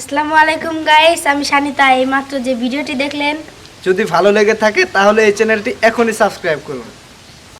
আসসালামু আলাইকুম গাইস আমি সানিতা। এইমাত্র যে ভিডিওটি দেখলেন, যদি ভালো লেগে থাকে, তাহলে এই চ্যানেলটি এখনই সাবস্ক্রাইব করুন।